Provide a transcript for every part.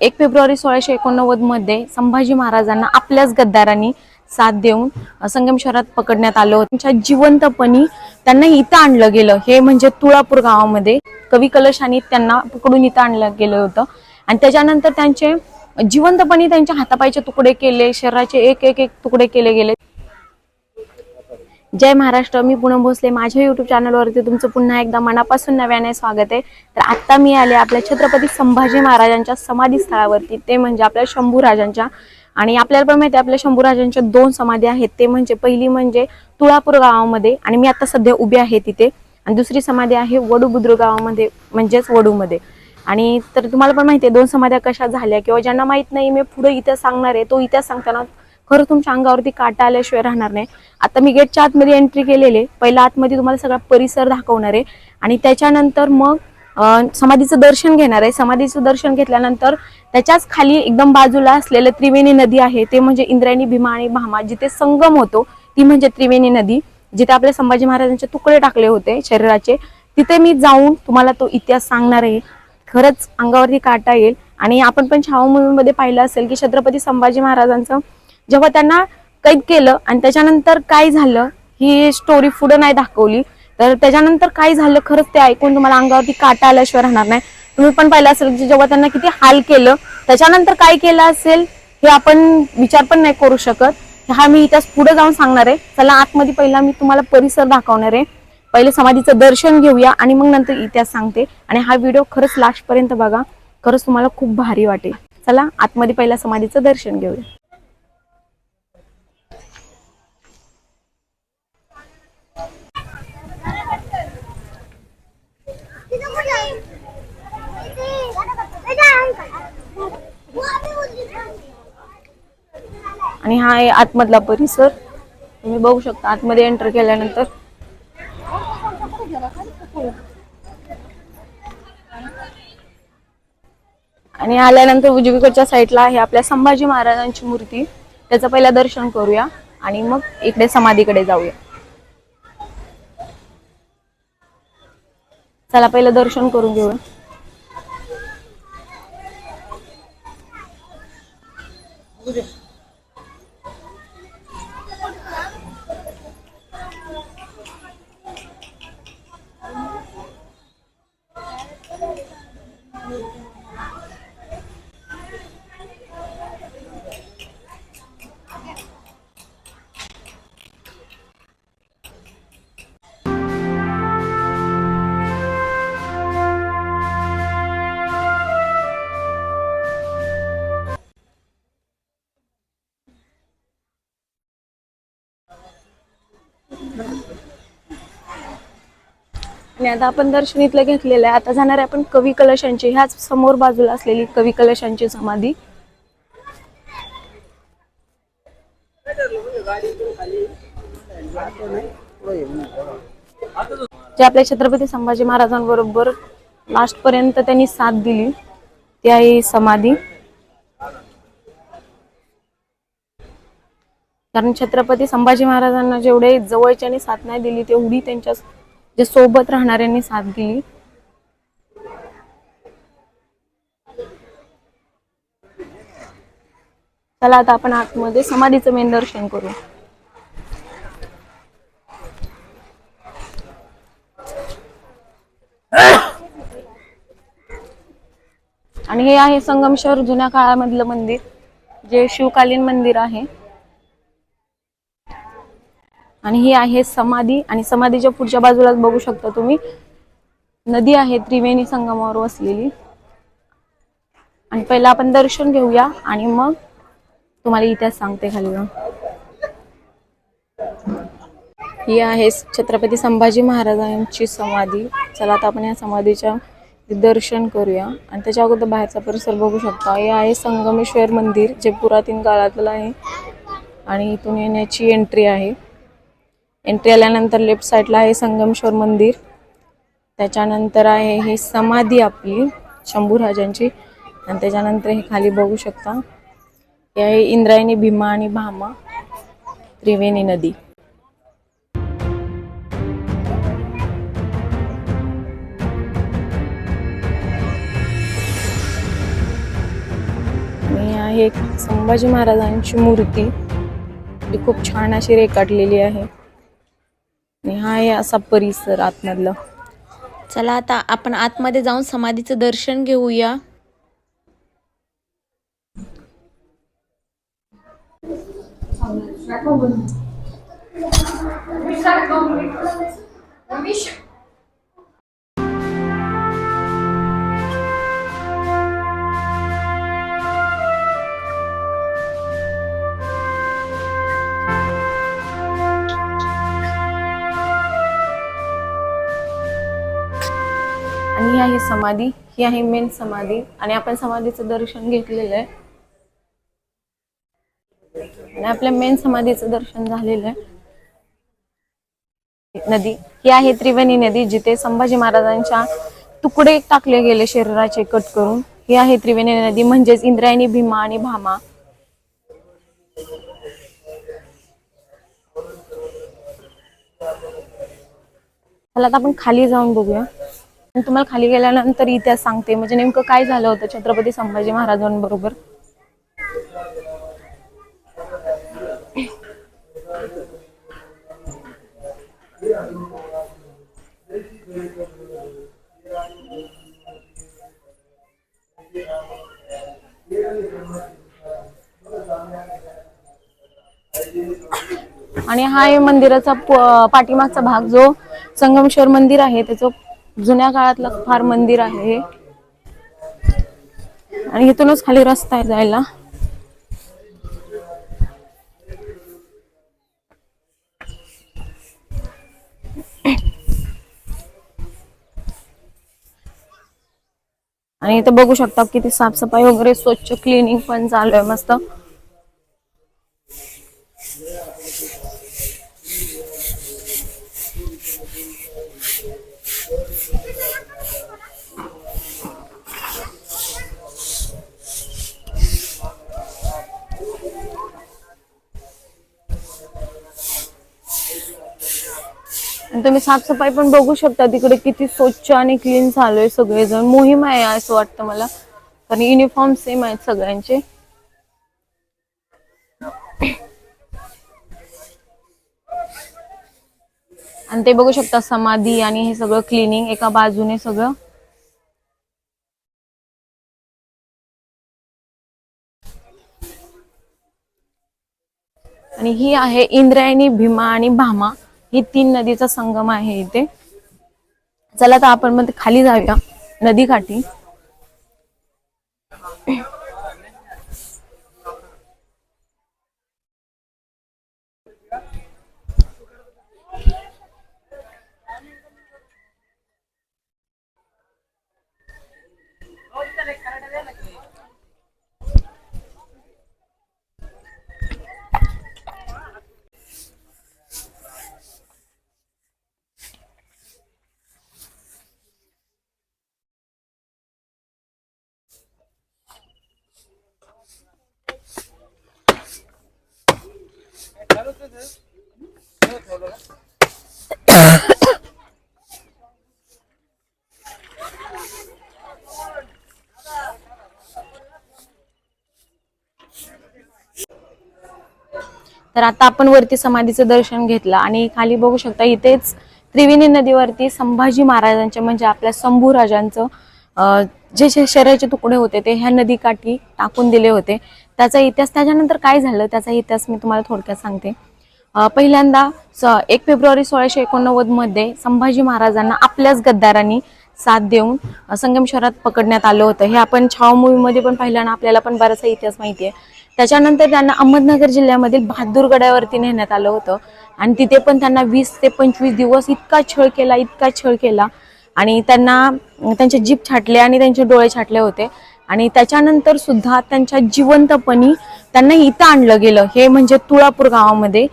एक फेब्रुवारी सोळाशे एकोणनव्वदमध्ये संभाजी महाराजांना आपल्याच गद्दारांनी साथ देऊन संगम संगमेश्वरात पकडण्यात आलं होतं. त्यांच्या जिवंतपणी त्यांना इथं आणलं गेलं. हे म्हणजे तुळापूर गावामध्ये कवी कलशाने त्यांना पकडून इथं आणलं गेलं होतं. आणि त्याच्यानंतर त्यांचे जिवंतपणी त्यांच्या हातापायचे तुकडे केले शरीराचे एक एक एक तुकडे केले गेले. जय महाराष्ट्र मी पूनम भोसले. माझ्या युट्यूब चॅनलवरती तुमचं पुन्हा एकदा मनापासून नव्याने स्वागत आहे. तर आता मी आले आपल्या छत्रपती संभाजी महाराजांच्या समाधी स्थळावरती ते म्हणजे आपल्या शंभू राजांच्या आणि आपल्याला पण माहिती आपल्या शंभू राजांच्या दोन समाधी आहेत. ते म्हणजे पहिली म्हणजे तुळापूर गावामध्ये आणि मी आता सध्या उभी आहे तिथे. आणि दुसरी समाधी आहे वडू बुद्रुक गावामध्ये म्हणजेच वडूमध्ये. आणि तर तुम्हाला पण माहिती आहे दोन समाध्या कशा झाल्या किंवा ज्यांना माहीत नाही मी पुढे इतिहास सांगणार आहे. तो इतिहास सांगताना खरं तुमच्या अंगावरती काटा आल्याशिवाय राहणार नाही. आता मी गेटच्या आतमध्ये एंट्री केलेले पहिला आतमध्ये तुम्हाला सगळा परिसर दाखवणार आहे. आणि त्याच्यानंतर मग समाधीचं दर्शन घेणार आहे. समाधीचं दर्शन घेतल्यानंतर त्याच्याच खाली एकदम बाजूला असलेलं त्रिवेणी नदी आहे. ते म्हणजे इंद्रायणी भीमा आणि भामा जिथे संगम होतो ती म्हणजे त्रिवेणी नदी. जिथे आपल्या संभाजी महाराजांचे तुकडे टाकले होते शरीराचे तिथे मी जाऊन तुम्हाला तो इतिहास सांगणार आहे. खरंच अंगावरती काटा येईल. आणि आपण पण छावा मूवीमध्ये पाहिलं असेल की छत्रपती संभाजी महाराजांचं जेव्हा त्यांना कैद केलं आणि त्याच्यानंतर काय झालं ही स्टोरी पुढे नाही दाखवली. तर त्याच्यानंतर काय झालं खरंच ते ऐकून तुम्हाला अंगावरती काटा आल्याशिवाय राहणार नाही. तुम्ही पण पाहिलं असेल की जेव्हा त्यांना किती हाल केलं त्याच्यानंतर काय केलं असेल हे आपण विचार पण नाही करू शकत. हा मी इतिहास पुढे जाऊन सांगणार आहे. चला आतमध्ये पहिला मी तुम्हाला परिसर दाखवणार आहे. पहिले समाधीचं दर्शन घेऊया आणि मग नंतर इतिहास सांगते. आणि हा व्हिडिओ खरंच लास्ट पर्यंत बघा. खरंच तुम्हाला खूप भारी वाटेल. चला आतमध्ये पहिला समाधीचं दर्शन घेऊया. आणि हा आहे आतमधला परिसर. तुम्ही बघू शकता आतमध्ये एंटर केल्यानंतर. आणि आल्यानंतर उजवीकडच्या साईडला आहे आपल्या संभाजी महाराजांची मूर्ती. त्याचं पहिला दर्शन करूया आणि मग इकडे समाधीकडे जाऊया. चला पहिलं दर्शन करून घेऊया. Okay. आहेत आपण दर्शनीतलं घेतलेलं आहे. आता जाणार आहे आपण कवी कलशांची. ह्याच समोर बाजूला असलेली कवी कलशांची समाधी. जे आपल्या छत्रपती संभाजी महाराजांबरोबर लास्ट पर्यंत त्यांनी साथ दिली ती आहे ही समाधी. कारण छत्रपती संभाजी महाराजांना जेवढे जवळच्याने साथ नाही दिली तेवढी त्यांच्या जे सोबत राहणाऱ्यांनी साथ दिली. चला आता आपण आतमध्ये समाधीचं मेन दर्शन करू. आणि हे आहे संगमेश्वर जुन्या काळामधलं मंदिर जे शिवकालीन मंदिर आहे. आणि ही आहे समाधी आणि समाधीच्या पुढच्या बाजूलाच बघू शकता तुम्ही. नदी आहे त्रिवेणी संगमावर वसलेली. आणि पहिला आपण दर्शन घेऊया आणि मग तुम्हाला इतिहास सांगते खाली ही आहे छत्रपती संभाजी महाराजांची समाधी. चला आता आपण या समाधीच्या दर्शन करूया. आणि त्याच्या अगोदर बाहेरचा परिसर बघू शकता. हे आहे संगमेश्वर मंदिर जे पुरातन काळातलं आहे. आणि इथून येण्याची एंट्री आहे. एंट्री आल्यानंतर लेफ्ट साईडला आहे संगमेश्वर मंदिर. त्याच्यानंतर आहे ही समाधी आपली शंभूराजांची. आणि त्याच्यानंतर हे खाली बघू शकता. हे आहे इंद्रायणी भीमा आणि भामा त्रिवेणी नदी. आहे संभाजी महाराजांची मूर्ती. ही खूप छान अशी रेखाटलेली आहे. आणि हा आहे असा परिसर आतमधला. चला आता आपण आतमध्ये जाऊन समाधीचं दर्शन घेऊया. ही आहे समाधी. ही आहे मेन समाधी. आणि आपण समाधीचं दर्शन घेतलेलं आहे. आणि आपल्या मेन समाधीचं दर्शन झालेलं आहे. नदी. ही आहे त्रिवेणी नदी जिथे संभाजी महाराजांच्या तुकडे टाकले गेले शरीराचे कट करून. ही आहे त्रिवेणी नदी म्हणजेच इंद्रायणी भीमा आणि भामा. चला आता आपण खाली जाऊन बघूया. तुम्हाला खाली गेल्यानंतर इतिहास सांगते. म्हणजे नेमकं काय झालं होतं छत्रपती संभाजी महाराजांबरोबर? आणि हा मंदिराचा पाठीमागचा भाग जो संगमेश्वर मंदिर आहे त्याचं जुन्या काळातलं फार मंदिर आहे. हे आणि इथूनच खाली रस्ता आहे जायला. आणि इथं बघू शकता किती साफसफाई वगैरे स्वच्छ क्लिनिंग पण चालू आहे मस्त. आणि तुम्ही साफसफाई पण बघू शकता तिकडे किती स्वच्छ आणि क्लीन झालोय आहे सगळेजण. मोहीम आहे असं वाटतं मला. कारण युनिफॉर्म सेम आहेत सगळ्यांचे. आणि ते बघू शकता समाधी आणि हे सगळं क्लिनिंग एका बाजूने सगळं. आणि ही आहे इंद्रायणी भीमा आणि भामा. ही तीन नदीचा संगम आहे इथे. चला तर आपण मग खाली जाऊया नदीकाठी. तर आता आपण वरती समाधीचं दर्शन घेतलं आणि खाली बघू शकता इथेच त्रिवेणी नदीवरती संभाजी महाराजांचे म्हणजे आपल्या शंभू राजांचं जे जे शरीराचे तुकडे होते ते ह्या नदीकाठी टाकून दिले होते. त्याचा इतिहास त्याच्यानंतर काय झालं त्याचा इतिहास मी तुम्हाला थोडक्यात सांगते. पहिल्यांदा स एक फेब्रुवारी सोळाशे एकोणनव्वदमध्ये संभाजी महाराजांना आपल्याच गद्दारांनी साथ देऊन संगमेश्वरात पकडण्यात आलं होतं. हे आपण छाव मूवीमध्ये पण पाहिलं आणि आपल्याला पण बराचसा इतिहास माहिती आहे. त्याच्यानंतर त्यांना अहमदनगर जिल्ह्यामधील बहादूर गडावरती नेण्यात आलं होतं. आणि तिथे पण त्यांना वीस ते पंचवीस दिवस इतका छळ केला इतका छळ केला. आणि त्यांना त्यांचे जीप छाटले आणि त्यांचे डोळे छाटले होते. आणि त्याच्यानंतर सुद्धा त्यांच्या जिवंतपणी त्यांना इथं आणलं गेलं. हे म्हणजे तुळापूर गावामध्ये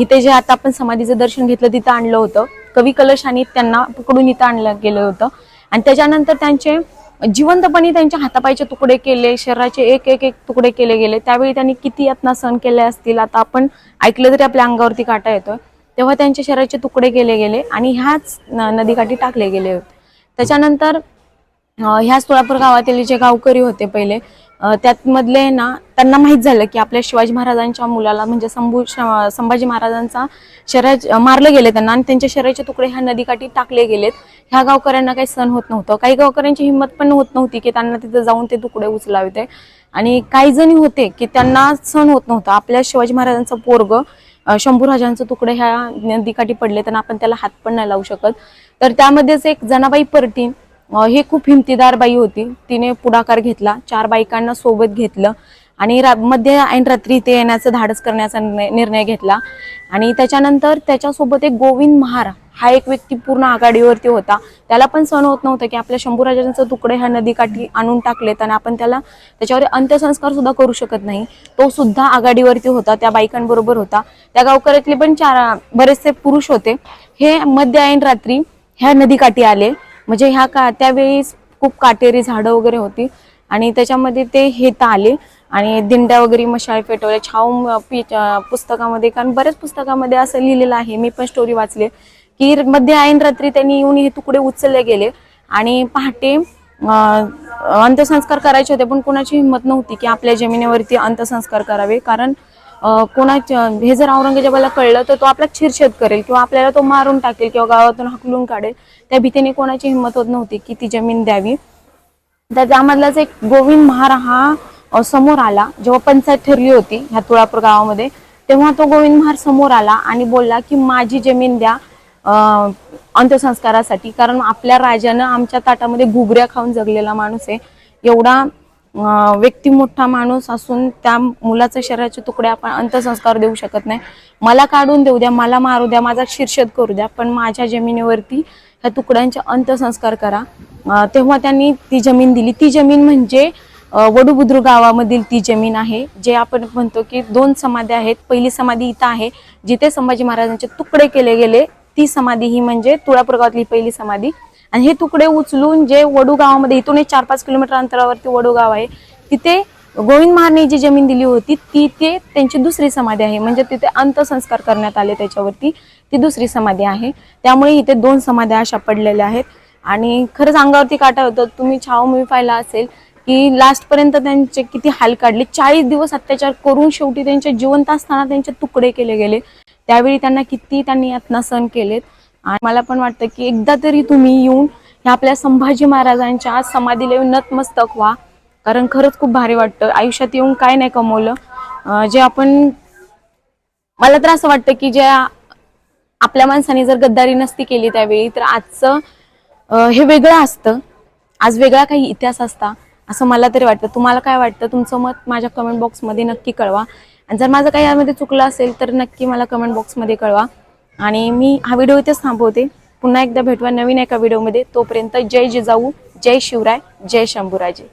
इथे जे आता आपण समाधीचं दर्शन घेतलं तिथं आणलं होतं. कवी कलशाने त्यांना पकडून इथं आणलं गेलं होतं. आणि त्याच्यानंतर त्यांचे जिवंतपणे त्यांच्या हातापायचे तुकडे केले शरीराचे एक एक एक तुकडे केले गेले त्यावेळी त्यांनी किती यातना सहन केल्या असतील आता आपण ऐकलं तरी आपल्या अंगावरती काटा येतोय. तेव्हा त्यांच्या शरीराचे तुकडे केले गेले आणि ह्याच नदीकाठी टाकले गेले होते. त्याच्यानंतर ह्याच तुळापूर गावातील जे गावकरी होते पहिले त्यातमधले ना त्यांना माहीत झालं की आपल्या शिवाजी महाराजांच्या मुलाला म्हणजे संभू श- संभाजी महाराजांचा शराज मारलं गेलं त्यांना आणि त्यांच्या शरीराचे तुकडे ह्या नदीकाठी टाकले गेलेत. ह्या गावकऱ्यांना काही सण होत नव्हतं. काही गावकऱ्यांची हिंमत पण होत नव्हती की त्यांना तिथं जाऊन ते तुकडे उचलावे ते आणि काही जणी होते की त्यांना सण होत नव्हतं. आपल्या शिवाजी महाराजांचं पोरग शंभूराजांचं तुकडे ह्या नदीकाठी पडले तर आपण त्याला हात पण नाही लावू शकत. तर त्यामध्येच एक जनाबाई परटीन ही खूप हिमतीदार बाई होती. तिने पुढाकार घेतला. चार बायकांना सोबत घेतलं आणि रा- मध्य ऐन रात्री ते येण्याचं धाडस करण्याचा निर्णय घेतला. आणि त्याच्यानंतर त्याच्यासोबत एक गोविंद महार हा एक व्यक्ती पूर्ण आघाडीवरती होता. त्याला पण सण होत नव्हतं की आपल्या शंभूराजांचं तुकडे ह्या नदीकाठी आणून टाकलेत आणि आपण त्याला त्याच्यावर अंत्यसंस्कार सुद्धा करू शकत नाही. तो सुद्धा आघाडीवरती होता त्या बायकांबरोबर होता. त्या गावकऱ्यातले पण चार बरेचसे पुरुष होते. हे मध्य ऐन रात्री ह्या नदीकाठी आले. म्हणजे ह्या का त्यावेळी खूप काटेरी झाडं वगैरे होती. आणि त्याच्यामध्ये ते हेत आले. आणि दिंड्या वगैरे मशाल पेटवले छाव पुस्तकामध्ये कारण बऱ्याच पुस्तकामध्ये असं लिहिलेलं आहे. मी पण स्टोरी वाचले. की मध्य ऐन रात्री त्यांनी येऊन हे तुकडे उचलले गेले. आणि पहाटे अंत्यसंस्कार करायचे होते पण कोणाची हिंमत नव्हती की आपल्या जमिनीवरती अंत्यसंस्कार करावे. कारण कोणाच्या हे जर औरंगजेबाला कळलं तर तो आपला छिरछेद करेल किंवा आपल्याला तो मारून टाकेल किंवा गावातून हकलून काढेल. त्या भीतीने कोणाची हिंमत होत नव्हती की ती जमीन द्यावी. तर त्यामधलाच एक गोविंद महार हा समोर आला जेव्हा पंचायत ठरली होती ह्या तुळापूर गावामध्ये तेव्हा तो गोविंद महार समोर आला आणि बोलला की माझी जमीन द्या अंत्यसंस्कारासाठी कारण आपल्या राजानं आमच्या ताटामध्ये घुगऱ्या खाऊन जगलेला माणूस आहे. एवढा व्यक्ती मोठा माणूस असून त्या मुलाचं शरीराचे तुकडे आपण अंत्यसंस्कार देऊ शकत नाही. मला काढून देऊ द्या मला मारू द्या माझा शीर्षद करू द्या पण माझ्या जमिनीवरती ह्या तुकड्यांचे अंत्यसंस्कार करा. तेव्हा त्यांनी ती जमीन दिली. ती जमीन म्हणजे वडुबुद्रू गावामधील ती जमीन आहे जे आपण म्हणतो की दोन समाधी आहेत. पहिली समाधी इथं आहे जिथे संभाजी महाराजांचे तुकडे केले गेले. ती समाधी ही म्हणजे तुळापूर गावातली पहिली समाधी. आणि हे तुकडे उचलून जे वडू गावामध्ये इथून एक चार पाच किलोमीटर अंतरावरती वडू गाव आहे तिथे गोविंद महाराणी जी जमीन दिली होती ती ते त्यांची दुसरी समाधी आहे. म्हणजे तिथे अंत्यसंस्कार करण्यात आले त्याच्यावरती. ती दुसरी समाधी आहे. त्यामुळे इथे दोन समाध्या अशा पडलेल्या आहेत. आणि खरंच अंगावरती काटा होतं. तुम्ही छाव मूवी पाहिला असेल की लास्ट पर्यंत त्यांचे किती हाल काढले. चाळीस दिवस अत्याचार करून शेवटी त्यांचे जिवंत असताना त्यांचे तुकडे केले गेले. त्यावेळी त्यांना किती त्यांनी यातना सहन केलेत. आणि मला पण वाटतं की एकदा तरी तुम्ही येऊन ह्या आपल्या संभाजी महाराजांच्या समाधीला येऊन नतमस्तक व्हा. कारण खरंच खूप भारी वाटतं. आयुष्यात येऊन काय नाही कमवलं. जे आपण मला तर असं वाटतं की ज्या आपल्या माणसाने जर गद्दारी नसती केली त्यावेळी तर आजचं हे वेगळं असतं. आज वेगळा काही इतिहास असता असं मला तरी वाटतं. तुम्हाला काय वाटतं? तुमचं मत माझ्या कमेंट बॉक्समध्ये नक्की कळवा. आणि जर माझं काही यामध्ये चुकलं असेल तर नक्की मला कमेंट बॉक्समध्ये कळवा. आणि मी हा व्हिडिओ इथेच थांबवते. पुन्हा एकदा भेटवा नवीन एका व्हिडिओमध्ये. तोपर्यंत जय जिजाऊ जय शिवराय जय शंभूराजे.